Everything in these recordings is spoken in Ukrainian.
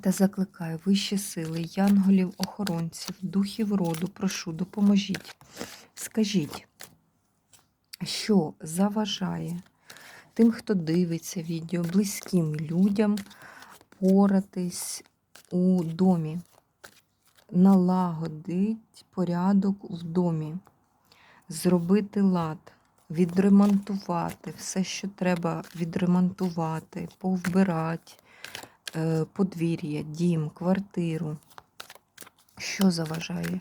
Та закликаю вищі сили, янголів, охоронців, духів роду, прошу, допоможіть. Скажіть, що заважає тим, хто дивиться відео, близьким людям поратись у домі, налагодить порядок в домі, зробити лад, відремонтувати все, що треба відремонтувати, повбирати подвір'я, дім, квартиру. Що заважає?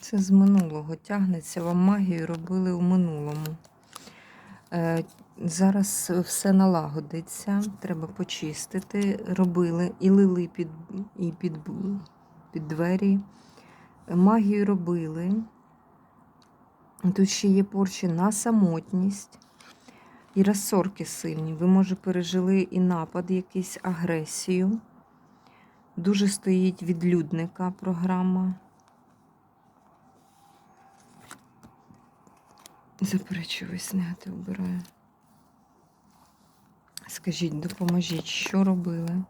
Це з минулого тягнеться. Вам магію робили у минулому. Е, Зараз все налагодиться, треба почистити. Робили і лили під, і під, під двері. Магію робили. Тут ще є порчі на самотність і розсорки сильні. Ви, може, пережили і напад, якийсь агресію. Дуже стоїть відлюдника програма. Заперечую весь обираю. Скажіть, допоможіть, що робили?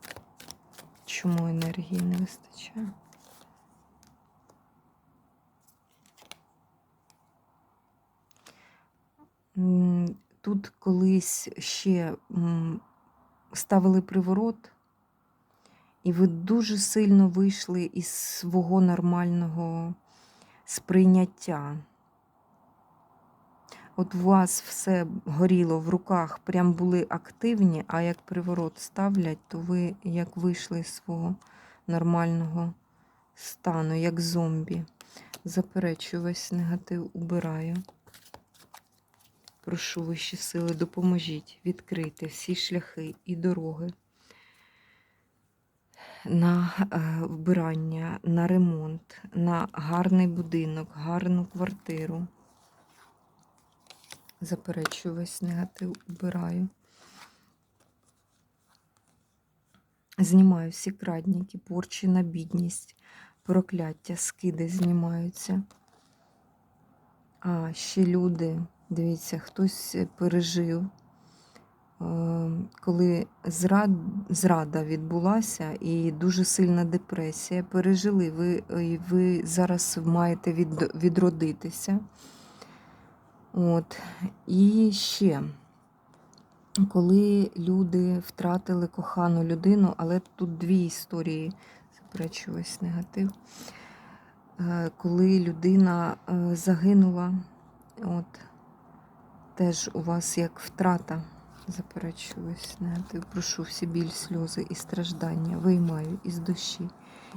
Чому енергії не вистачає? Тут колись ще ставили приворот, і ви дуже сильно вийшли із свого нормального сприйняття. От у вас все горіло в руках, прям були активні, а як приворот ставлять, то ви як вийшли з свого нормального стану, як зомбі. Заперечую весь негатив, убираю. Прошу вищі сили, допоможіть відкрити всі шляхи і дороги на е, вбирання, на ремонт, на гарний будинок, гарну квартиру. Заперечую весь негатив, убираю. Знімаю всі крадніки, порчі на бідність, прокляття, скиди знімаються. А ще люди, дивіться, хтось пережив, е, коли зрад, зрада відбулася і дуже сильна депресія. Пережили, ви, ви зараз маєте від, відродитися. От. І ще, коли люди втратили кохану людину, але тут дві історії, заперечую ось негатив. Е, Коли людина е, загинула, от, теж у вас як втрата, заперечую ось негатив. Прошу всі біль, сльози і страждання, виймаю із душі,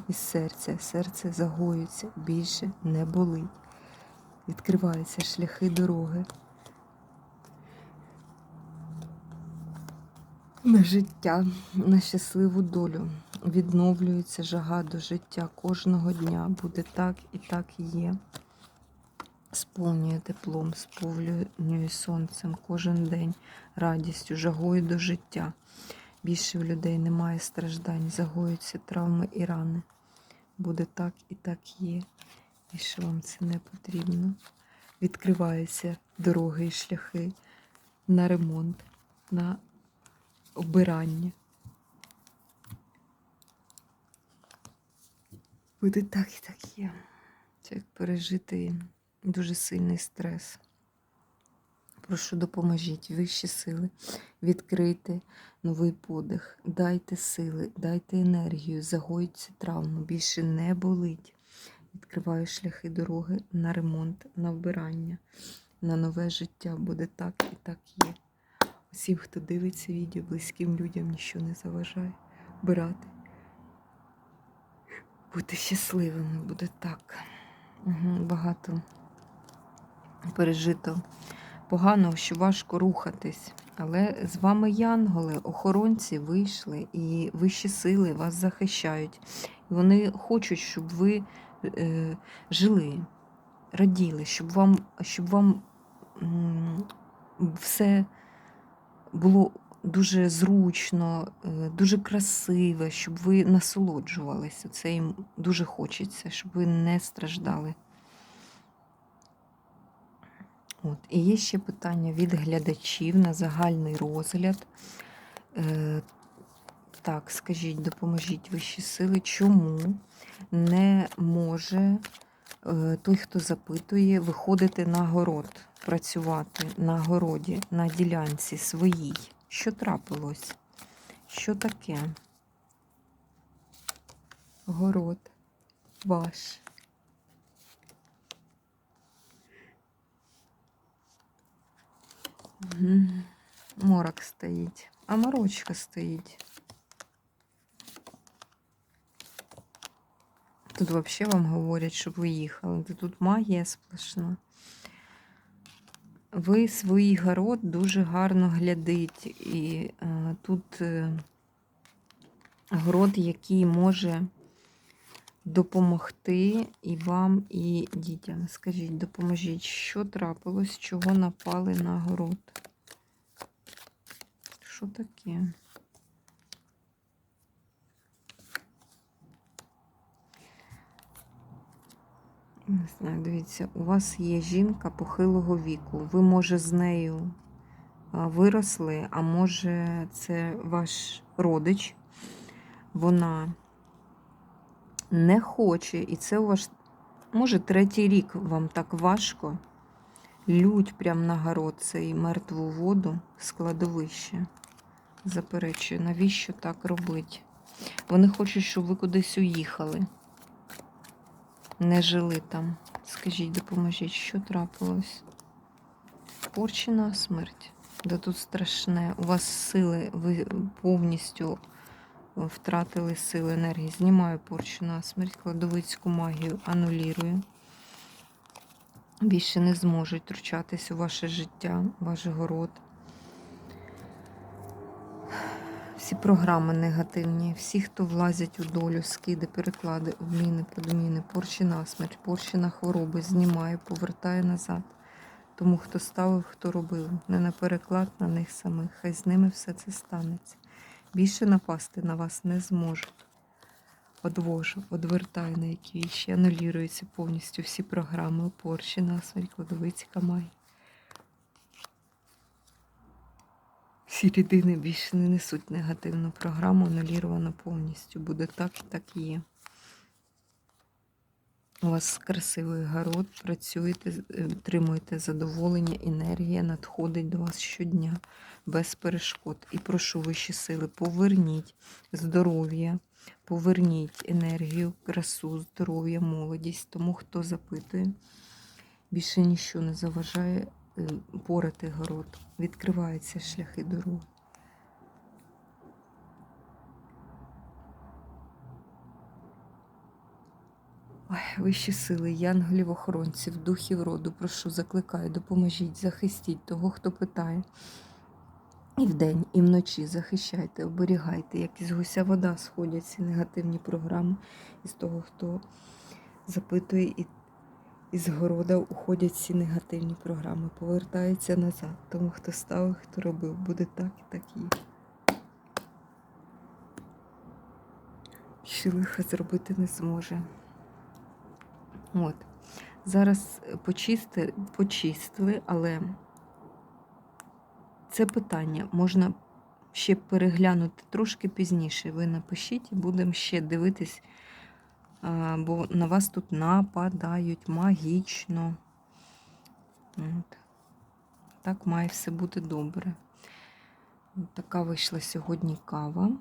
із серця. Серце загоюється, більше не болить відкриваються шляхи дороги. На життя, на щасливу долю. Відновлюється жага до життя кожного дня. Буде так і так є. Сповнює теплом, сповнює сонцем кожен день, радістю, жагою до життя. Більше в людей немає страждань, загоюються травми і рани. Буде так і так є. Більше вам це не потрібно. Відкриваються дороги і шляхи на ремонт, на обирання. Буде так і так є. Це як пережити дуже сильний стрес. Прошу, допоможіть вищі сили, відкрити новий подих, дайте сили, дайте енергію, загоїться травму, більше не болить. Відкриваю шляхи дороги на ремонт, на вбирання, на нове життя. Буде так і так є. Всім, хто дивиться відео, близьким людям нічого не заважає брати. Бути щасливими буде так. Угу, багато пережито погано, що важко рухатись. Але з вами янголи, охоронці вийшли, і вищі сили вас захищають. І вони хочуть, щоб ви жили, раділи, щоб вам, щоб вам все було дуже зручно, е, дуже красиве, щоб ви насолоджувалися. Це їм дуже хочеться, щоб ви не страждали. От. І є ще питання від глядачів на загальний розгляд. Так, скажіть, допоможіть вищі сили, чому не може е, той, хто запитує, виходити на город, працювати на городі, на ділянці своїй? Що трапилось? Що таке? Город ваш. Морок стоїть, а морочка стоїть. Тут взагалі вам говорять, щоб ви їхали. Тут магія сплошна. Ви свій город дуже гарно глядить. І е, тут е, город, який може допомогти і вам, і дітям. Скажіть, допоможіть, що трапилось, чого напали на город? Що таке? Не знаю, дивіться, у вас є жінка похилого віку. Ви, може, з нею виросли, а може, це ваш родич. Вона не хоче, і це у вас, може, третій рік вам так важко. Лють прямо на город цей мертву воду з кладовища. Заперечую, навіщо так робити? Вони хочуть, щоб ви кудись уїхали. Не жили там. Скажіть, допоможіть, що трапилось? Порчена смерть. Да тут страшне. У вас сили, ви повністю втратили сили енергії. Знімаю порчену смерть, кладовицьку магію анулірую. Більше не зможуть втручатись у ваше життя, ваш город. Всі програми негативні, всі, хто влазять у долю, скиди, переклади, обміни, подміни, порчі насмерть, порчі на хвороби, знімаю, повертаю назад. Тому хто ставив, хто робив, не на переклад на них самих, хай з ними все це станеться. Більше напасти на вас не зможуть. Одвожу, одвертаю на які ще анулюються повністю всі програми, порчі, насмерть, кладовиці, камай. Всі рідини більше не несуть негативну програму, анулірована повністю. Буде так і так і є. У вас красивий город, працюєте, е, отримуєте задоволення, енергія надходить до вас щодня без перешкод. І прошу вищі сили, поверніть здоров'я, поверніть енергію, красу, здоров'я, молодість. Тому хто запитує, більше нічого не заважає порати город. Відкриваються шляхи дороги. Вищі сили, янголів, охоронців, духів роду, прошу, закликаю, допоможіть, захистіть того, хто питає. І вдень, і вночі захищайте, оберігайте, як із гуся вода сходять ці негативні програми, із того, хто запитує, і із города уходять ці негативні програми, повертаються назад. Тому хто ставив, хто робив, буде так і так і. Що лиха зробити не зможе. От. Зараз почисти, почистили, але це питання можна ще переглянути трошки пізніше. Ви напишіть і будемо ще дивитись, бо на вас тут нападають магічно. От. Так має все бути добре. Така вийшла сьогодні кава.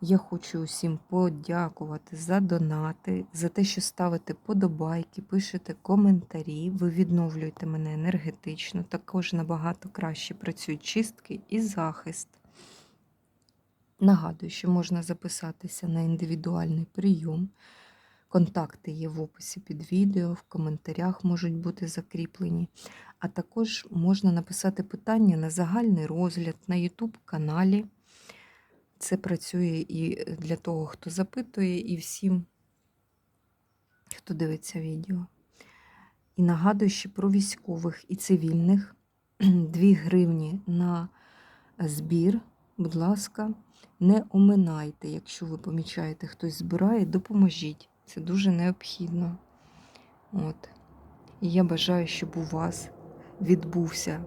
Я хочу усім подякувати за донати, за те, що ставите подобайки, пишете коментарі, ви відновлюєте мене енергетично. Також набагато краще працюють чистки і захист. Нагадую, що можна записатися на індивідуальний прийом. Контакти є в описі під відео, в коментарях можуть бути закріплені. А також можна написати питання на загальний розгляд на YouTube каналі. Це працює і для того, хто запитує, і всім, хто дивиться відео. І нагадую ще про військових і цивільних 2 гривні на збір. Будь ласка, не оминайте, якщо ви помічаєте, хтось збирає, допоможіть. Це дуже необхідно. От. І я бажаю, щоб у вас відбувся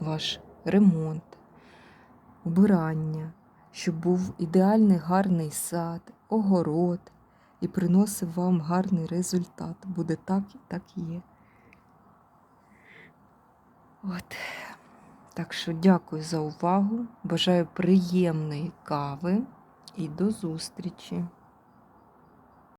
ваш ремонт, убирання, щоб був ідеальний гарний сад, огород і приносив вам гарний результат. Буде так і так є. От. Так що дякую за увагу. Бажаю приємної кави і до зустрічі!